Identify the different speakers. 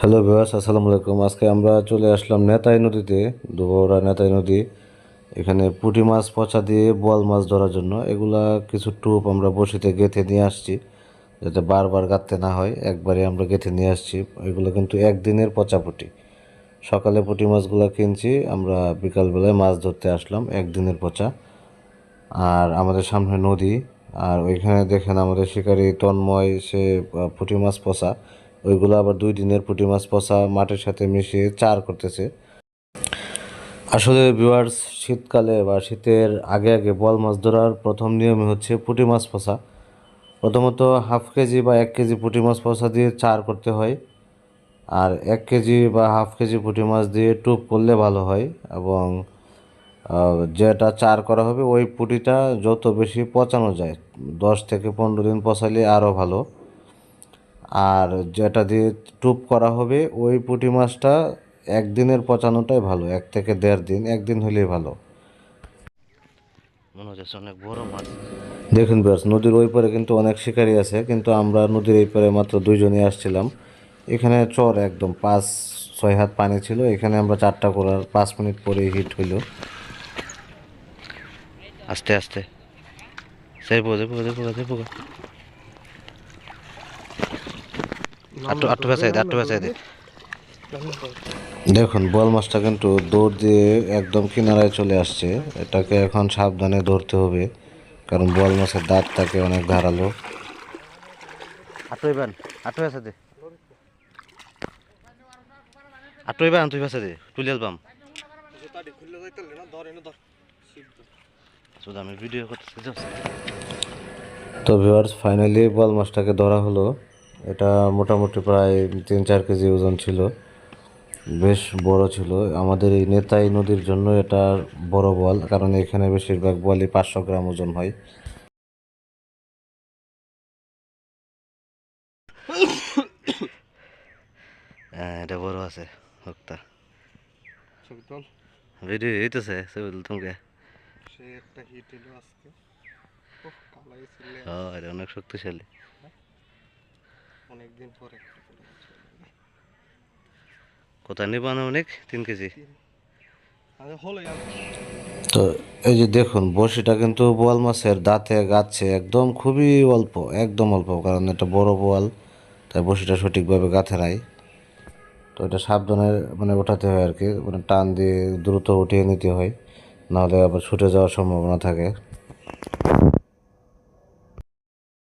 Speaker 1: Hello viewers, আসসালামু আলাইকুম। আজকে আমরা চলে আসলাম নেতাই নদীতে, দুবরা নেতাই নদী। এখানে পুঁটি মাছ, পচা দিয়ে বোয়াল মাছ ধরার জন্য। এগুলা কিছু টুপ আমরা বসিতে গেঁথে নিয়ে আসছি, যাতে বারবার গাঁথতে না হয়। একবারে আমরা গেঁথে নিয়ে আসছি। এগুলো কিন্তু একদিনের পচা পুঁটি। সকালে পুঁটি মাছগুলো কিনছি, আমরা বিকালবেলায় মাছ ধরতে আসলাম, একদিনের পচা। আর আমাদের সামনে নদী, আর ওইখানে দেখেন আমাদের শিকারি তন্ময়, সে পুঁটি মাছ পচা। ওইগুলো আবার দুই দিনের পুঁটি মাছ পচা মাটির সাথে মিশিয়ে চার করতেছে। আসলে ভিউয়ার্স শীতকালে বা শীতের আগে আগে বল মাছ ধরার প্রথম নিয়মই হচ্ছে পুঁটি মাছ পচা। প্রথমত হাফ কেজি বা এক কেজি পুঁটি মাছ পচা দিয়ে চার করতে হয়। আর এক কেজি বা হাফ কেজি পুঁটি মাছ দিয়ে টুপ করলে ভালো হয় এবং যেটা চার করা হবে ওই পুঁটিটা যত বেশি পচানো যায়, দশ থেকে পনেরো দিন পচালে আরও ভালো। আর যেটা দিয়ে টুপ করা হবে ওই পুঁটি মাছটা একদিনের পচানোটাই ভালো এক থেকে দেড় দিন একদিন হলেই ভালো।
Speaker 2: মনে হচ্ছে অনেক বড় মাছ।
Speaker 1: দেখুন ব্যাস নদীর ওই পারে কিন্তু অনেক শিকারি আছে কিন্তু আমরা নদীর এই পারে মাত্র দুইজনই আসছিলাম। এখানে চর একদম পাঁচ ছয় হাত পানি ছিল এখানে আমরা চারটা করার পাঁচ মিনিট পরে হিট হইল।
Speaker 2: আস্তে আস্তে। বোঝে বোঝে বোঝে বোঝে আটটু আটটু বেসাই দে আটটু বেসাই দে।
Speaker 1: দেখুন বল মাছটা কিন্তু দৌড় দিয়ে একদম কিনারায় চলে আসছে। এটাকে এখন সাবধানে ধরতে হবে কারণ বল মাছের দাঁত থাকে অনেক ধারালো।
Speaker 2: দে। তুই দে তুলি আমি ভিডিও
Speaker 1: তো ভিউয়ার্স ফাইনালি বল মাছটাকে ধরা হলো। এটা মোটামুটি প্রায় তিন চার কেজি ওজন ছিল। বেশ বড় ছিল। আমাদের এই নেতাই নদীর জন্য এটা বড় বল কারণ এখানে বেশিরভাগ বলই পাঁচশো গ্রাম ওজন হয়।
Speaker 2: হ্যাঁ এটা বড় আছে হুকটা ভিডিও হইতেছে ছবি তোমাকে।
Speaker 3: একটা হিট এলো আজকে। ওহ কালাই ছিলে।
Speaker 2: হ্যাঁ এটা অনেক শক্তিশালী।
Speaker 3: অনেকদিন পরে।
Speaker 2: কোথায় নিবানো অনেক? তিন কেজি?
Speaker 1: তো এই যে দেখুন বড়শিটা কিন্তু বোয়াল মাছের দাঁতে গাচ্ছে একদম খুবই অল্প একদম অল্প কারণ এটা বড় বোয়াল তাই বড়শিটা সঠিকভাবে গাঁথে নাই। তো এটা সাবধানে মানে ওঠাতে হয় আর কি মানে টান দিয়ে দ্রুত উঠিয়ে নিতে হয় নাহলে আবার ছুটে যাওয়ার সম্ভাবনা থাকে।